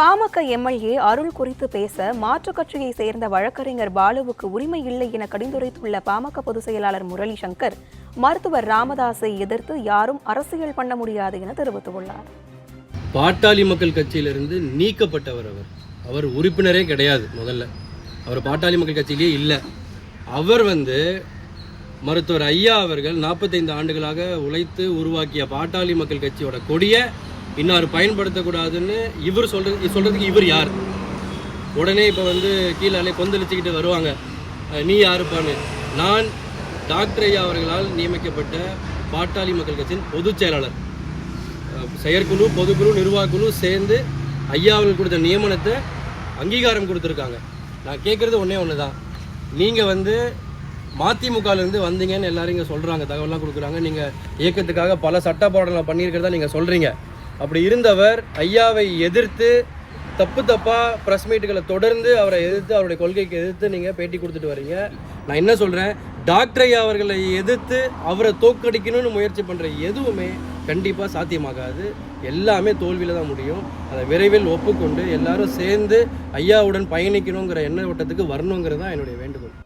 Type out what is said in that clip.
PMK MLA அருள் குறித்து பேச மாற்றுக் கட்சியை சேர்ந்த வழக்கறிஞர் பாலுவுக்கு உரிமை இல்லை என கடிந்துரைத்துள்ள பாமக பொதுச் செயலாளர் முரளி சங்கர் மருத்துவர் ராமதாஸை எதிர்த்து யாரும் அரசியல் பண்ண முடியாது என தெரிவித்துள்ளார். பாட்டாளி மக்கள் கட்சியிலிருந்து நீக்கப்பட்டவர் அவர். அவர் உறுப்பினரே கிடையாது முதல்ல. அவர் பாட்டாளி மக்கள் கட்சியிலேயே இல்லை. அவர் வந்து மருத்துவர் ஐயா அவர்கள் நாற்பத்தைந்து ஆண்டுகளாக உழைத்து உருவாக்கிய பாட்டாளி மக்கள் கட்சியோட கொடியை இன்னார் பயன்படுத்தக்கூடாதுன்னு இவர் சொல்கிறது சொல்கிறதுக்கு இவர் யார்? உடனே இப்போ வந்து கீழே கொந்தளிச்சுக்கிட்டு வருவாங்க. நீ யாருப்பான்னு. நான் டாக்டர் ஐயா அவர்களால் நியமிக்கப்பட்ட பாட்டாளி மக்கள் கட்சியின் பொதுச் செயலாளர். செயற்குழு பொதுக்குழு நிர்வாகக்குழு சேர்ந்து ஐயா அவர்கள் கொடுத்த நியமனத்தை அங்கீகாரம் கொடுத்துருக்காங்க. நான் கேட்குறது ஒன்றே ஒன்று தான் நீங்கள் வந்து மதிமுகலேருந்து வந்தீங்கன்னு எல்லாரும் இங்கே சொல்கிறாங்க தகவலாம் கொடுக்குறாங்க. நீங்கள் இயக்கத்துக்காக பல சட்ட போராட்டங்களை பண்ணியிருக்கிறதா நீங்கள் சொல்கிறீங்க அப்படி இருந்தவர் ஐயாவை எதிர்த்து தப்பு தப்பாக ப்ரெஸ் மீட்டுகளை தொடர்ந்து அவரை எதிர்த்து அவருடைய கொள்கைக்கு எதிர்த்து நீங்கள் பேட்டி கொடுத்துட்டு வரீங்க நான் என்ன சொல்கிறேன் டாக்டர் ஐயா அவர்களை எதிர்த்து அவரை தோற்கடிக்கணும்னு முயற்சி பண்ணுற எதுவுமே கண்டிப்பாக சாத்தியமாகாது. எல்லாமே தோல்வியில் தான் முடியும். அதை விரைவில் ஒப்புக்கொண்டு எல்லாரும் சேர்ந்து ஐயாவுடன் பயணிக்கணுங்கிற எண்ண ஓட்டத்துக்கு வரணுங்கிறது தான் என்னுடைய வேண்டுகோள்.